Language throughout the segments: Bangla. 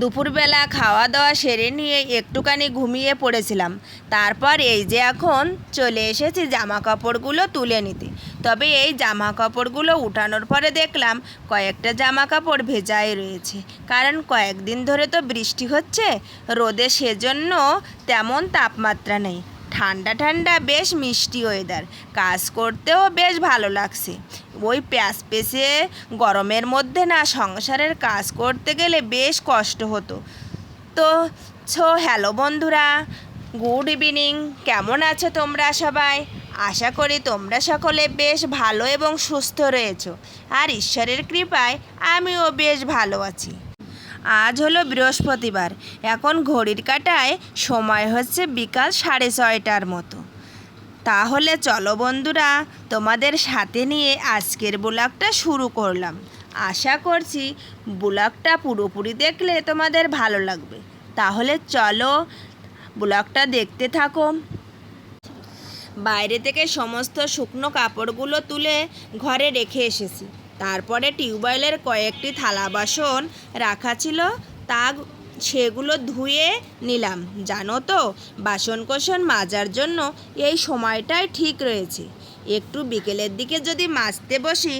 দুপুরবেলা খাওয়া দাওয়া সেরে নিয়ে একটুখানি ঘুমিয়ে পড়েছিলাম। তারপর এই যে এখন চলে এসেছি জামা কাপড়গুলো তুলে নিতে। তবে এই জামা কাপড়গুলো উঠানোর পরে দেখলাম কয়েকটা জামা কাপড় ভেজাই রয়েছে। কারণ কয়েকদিন ধরে তো বৃষ্টি হচ্ছে, রোদে সেজন্য তেমন তাপমাত্রা নেই। ঠান্ডা ঠান্ডা, বেশ মিষ্টি ওয়েদার কাজ করতেও বেশ ভালো লাগছে। ওই প্যাঁচ পেঁচে গরমের মধ্যে না সংসারের কাজ করতে গেলে বেশ কষ্ট হতো। তো, ছো হ্যালো বন্ধুরা। গুড ইভিনিং কেমন আছো তোমরা সবাই? আশা করি তোমরা সকলে বেশ ভালো এবং সুস্থ রয়েছো। আর ঈশ্বরের কৃপায় আমিও বেশ ভালো আছি। আজ হলো বৃহস্পতিবার। এখন ঘড়ির কাটায় সময় হচ্ছে বিকাল সাড়ে ছয়টার মতো। তাহলে চলো বন্ধুরা, তোমাদের সাথে নিয়ে আজকের ব্লগটা শুরু করলাম। আশা করছি ব্লগটা পুরোপুরি দেখলে তোমাদের ভালো লাগবে। তাহলে চলো ব্লগটা দেখতে থাকো। বাইরে থেকে সমস্ত শুকনো কাপড়গুলো তুলে ঘরে রেখে এসেছি। তারপরে টিউবওয়েলের কয়েকটি থালা বাসন রাখা ছিল, তা সেগুলো ধুয়ে নিলাম। জানো তো বাসন কোসন মাজার জন্য এই সময়টাই ঠিক রয়েছে। একটু বিকেলের দিকে যদি মাজতে বসি,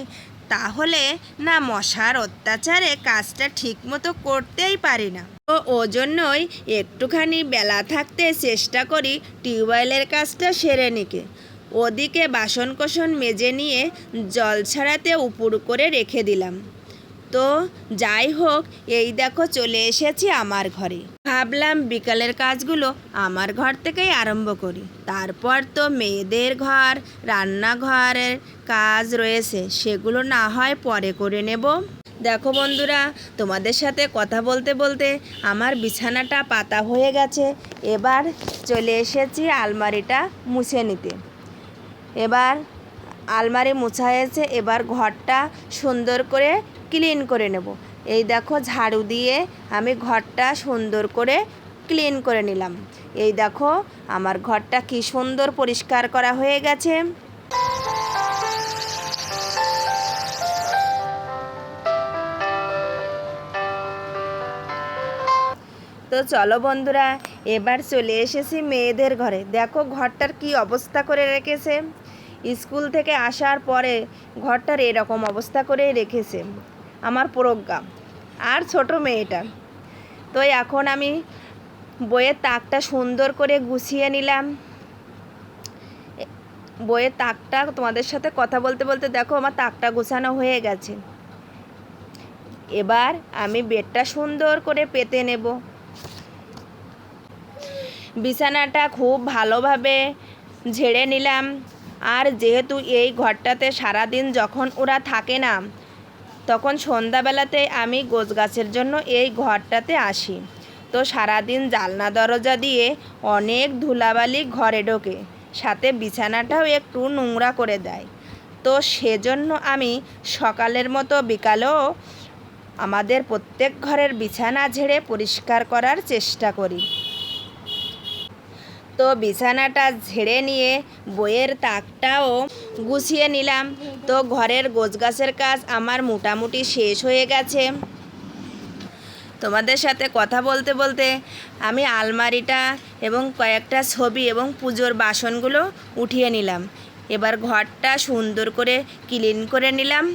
তাহলে না মশার অত্যাচারে কাজটা ঠিক মতো করতেই পারি না। তো ও জন্যই একটুখানি বেলা থাকতে চেষ্টা করি টিউবওয়েলের কাজটা সেরে নিকে ওদিকে বাসন কোসন মেজে নিয়ে জল ছাড়াতে উপুর করে রেখে দিলাম। তো যাই হোক, এই দেখো চলে এসেছি আমার ঘরে। ভাবলাম বিকালের কাজগুলো আমার ঘর থেকেই আরম্ভ করি। তারপর তো মেয়েদের ঘর, রান্নাঘরের কাজ রয়েছে, সেগুলো না হয় পরে করে নেব। দেখো বন্ধুরা, তোমাদের সাথে কথা বলতে বলতে আমার বিছানাটা পাতা হয়ে গেছে। এবার চলে এসেছি আলমারিটা মুছে নিতে। এবার আলমারি মোছা হয়েছে, এবার ঘরটা সুন্দর করে ক্লিন করে নেব। এই দেখো ঝাড়ু দিয়ে আমি ঘরটা সুন্দর করে ক্লিন করে নিলাম। এই দেখো আমার ঘরটা কি সুন্দর পরিষ্কার করা হয়ে গেছে। তো চলো বন্ধুরা, এবার চলে এসেছি মেয়েদের ঘরে। দেখো ঘরটার কি অবস্থা করে রেখেছে। স্কুল থেকে আসার পরে ঘরটার এরকম অবস্থা করেই রেখেছে আমার প্রজ্ঞা। আর ছোট মেয়েটা। তো এখন আমি বইয়ের তাকটা সুন্দর করে গুছিয়ে নিলাম। বইয়ের তাকটা তোমাদের সাথে কথা বলতে বলতে দেখো আমার তাকটা গোছানো হয়ে গেছে। এবার আমি বেডটা সুন্দর করে পেতে নেব। বিছানাটা খুব ভালোভাবে ঝেড়ে নিলাম। আর যেহেতু এই ঘরটাতে সারাদিন যখন ওরা থাকে না, তখন সন্ধ্যাবেলাতে আমি গোছ গাছের জন্য এই ঘরটাতে আসি। তো সারাদিন জালনা দরজা দিয়ে অনেক ধুলাবালি ঘরে ঢোকে, সাথে বিছানাটাও একটু নোংরা করে দেয়। তো সেজন্য আমি সকালের মতো বিকালেও আমাদের প্রত্যেক ঘরের বিছানা ঝেড়ে পরিষ্কার করার চেষ্টা করি। তো বিছানাটা ঝেড়ে নিয়ে বইয়ের তাকটাও গুছিয়ে নিলাম। তো ঘরের গোছগাছের কাজ আমার মোটামুটি শেষ হয়ে গেছে। তোমাদের সাথে কথা বলতে বলতে আমি আলমারিটা এবং কয়েকটা ছবি এবং পুজোর বাসনগুলো উঠিয়ে নিলাম। এবার ঘরটা সুন্দর করে ক্লিন করে নিলাম।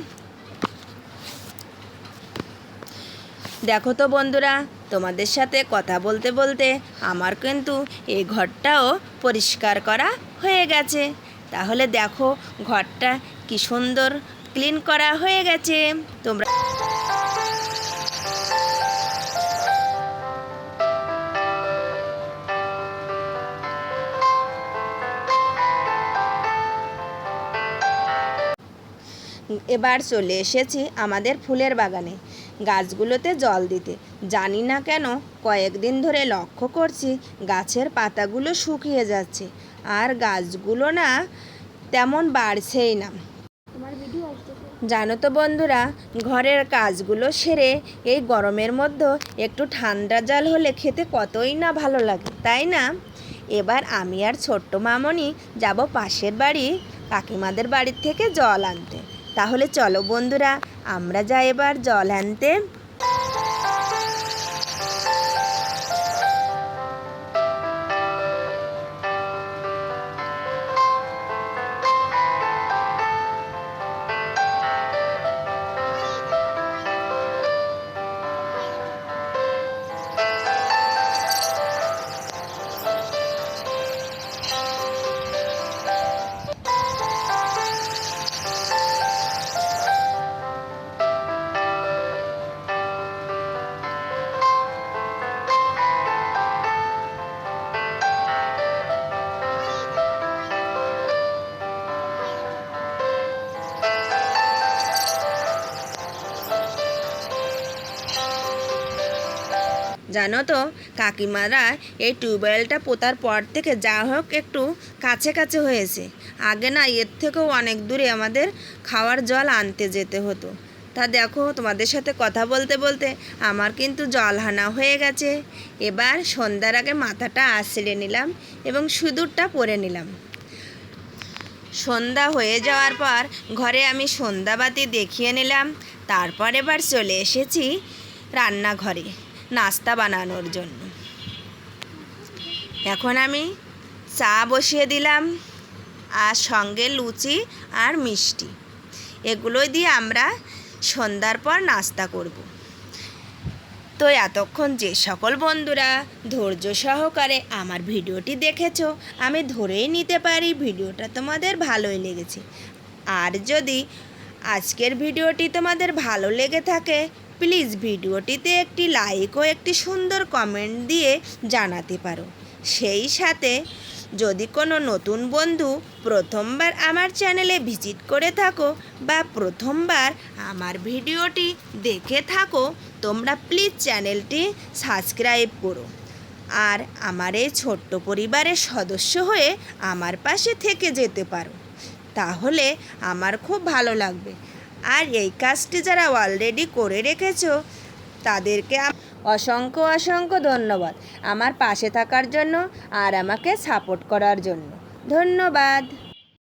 দেখো তো বন্ধুরা তোমাদের সাথে কথা বলতে বলতে আমার কিন্তু এই ঘরটাও পরিষ্কার করা হয়ে গেছে। তাহলে দেখো ঘরটা কি সুন্দর ক্লিন করা হয়ে গেছে। তোমরা এবার চলে এসেছি আমাদের ফুলের বাগানে। গাছগুলোতে জল দিতে। জানি না কেন কয়েকদিন ধরে লক্ষ্য করছি গাছের পাতাগুলো শুকিয়ে যাচ্ছে। আর গাছগুলো না তেমন বাড়ছেই না। জানো তো বন্ধুরা, ঘরের কাজগুলো সেরে এই গরমের মধ্যে একটু ঠান্ডা জল হলে খেতে কতই না ভালো লাগে, তাই না? এবার আমি আর ছোট্ট মামনি যাব পাশের বাড়ি কাকিমাদের বাড়ির থেকে জল আনতে। তাহলে চলো বন্ধুরা আমরা যাই এবার জল আনতে জানো তো? কাকিমারা এই টিউবওয়েলটা পোতার পর থেকে যা হোক একটু কাছে কাছে হয়েছে। আগে না এর থেকেও অনেক দূরে আমাদের খাওয়ার জল আনতে যেতে হতো। তা দেখো তোমাদের সাথে কথা বলতে বলতে আমার কিন্তু জল হানা হয়ে গেছে। এবার সন্ধ্যার আগে মাথাটা আছড়ে নিলাম এবং সুদূরটা পরে নিলাম। সন্ধ্যা হয়ে যাওয়ার পর ঘরে আমি সন্ধ্যাবাতি দেখিয়ে নিলাম। তারপর এবার চলে এসেছি রান্নাঘরে। নাস্তা বানানোর জন্য। এখন আমি চা বসিয়ে দিলাম আর সঙ্গে লুচি আর মিষ্টি। এগুলো দিয়ে আমরা সন্ধ্যার পর নাস্তা করব। তো এতক্ষণ যে সকল বন্ধুরা ধৈর্য সহকারে আমার ভিডিওটি দেখেছ, আমি ধরেই নিতে পারি ভিডিওটা তোমাদের ভালোই লেগেছে। আর যদি আজকের ভিডিওটি তোমাদের ভালো লেগে থাকে প্লিজ ভিডিওটিতে একটি লাইক ও একটি সুন্দর কমেন্ট দিয়ে জানাতে পারো। সেই সাথে যদি কোনো নতুন বন্ধু প্রথমবার আমার চ্যানেলে ভিজিট করে থাকো বা প্রথমবার আমার ভিডিওটি দেখে থাকো, তোমরা প্লিজ চ্যানেলটি সাবস্ক্রাইব করো। আর আমার এই ছোট্ট পরিবারের সদস্য হয়ে আমার পাশে থেকে যেতে পারো। তাহলে আমার খুব ভালো লাগবে। আর এই কাজটি যারা অলরেডি করে রেখেছ, তাদেরকে অসংখ্য অসংখ্য ধন্যবাদ আমার পাশে থাকার জন্য আর আমাকে সাপোর্ট করার জন্য। ধন্যবাদ।